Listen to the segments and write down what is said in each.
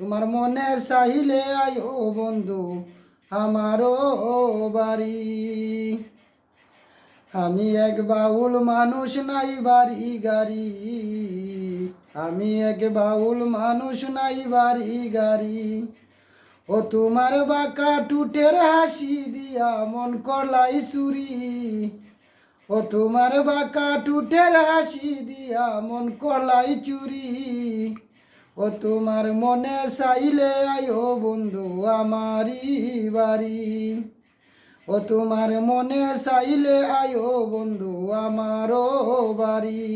তোমার মনে চাইলে আয়ো বন্ধু, আমারও বাড়ি। আমি এক বাউল মানুষ, নাই বাড়ি গাড়ি। আমি এক বাউল মানুষ, নাই বাড়ি গাড়ি। ও তোমার বাঁকা টুটের হাসি দিয়া মন করলাই চুরি ও তোমার বাঁকা টুটের হাসি দিয়া মন করলাই চুরি ও তোমার মনে চাইলে আয়ো বন্ধু আমারি বাড়ি। ও তোমার মনে চাইলে আয়ো বন্ধু আমারও বাড়ি।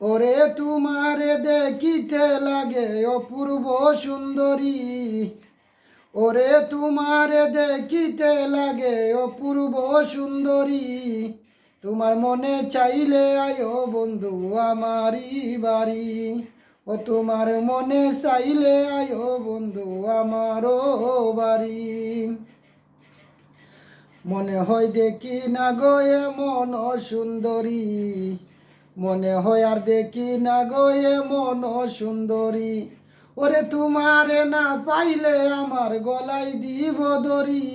ওরে তোমার দেখিতে লাগে অপূর্ব সুন্দরী। ওরে তোমার দেখিতে লাগে অপূর্ব সুন্দরী। তোমার মনে চাইলে আয়ো বন্ধু আমারি বাড়ি। ও তোমার মনে চাইলে আয়ো বন্ধু আমারও বাড়ি। মনে হয় দেখি না গো মন সুন্দরী। মনে হয় আর দেখি না গো মন সুন্দরী। ওরে তোমারে না পাইলে আমার গলায় দিব দড়ি।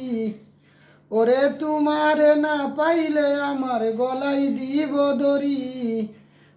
ওরে তোমারে না পাইলে আমার গলায় দিব দড়ি।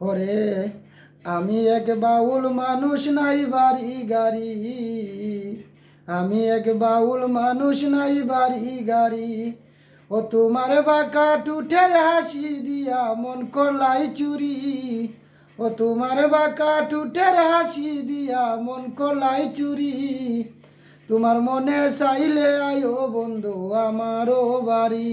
ওরে, আমি এক বাউল মানুষ নাই বাড়ি গাড়ি। আমি এক বাউল মানুষ নাই বাড়ি গাড়ি। ও তোমার বাঁকা টুটের হাসি দিয়া মন করলাই চুরি। ও তোমার বাঁকা টুটের হাসি দিয়া মন করলাই চুরি। তোমার মনে চাইলে আয়ো বন্ধু আমারও বাড়ি।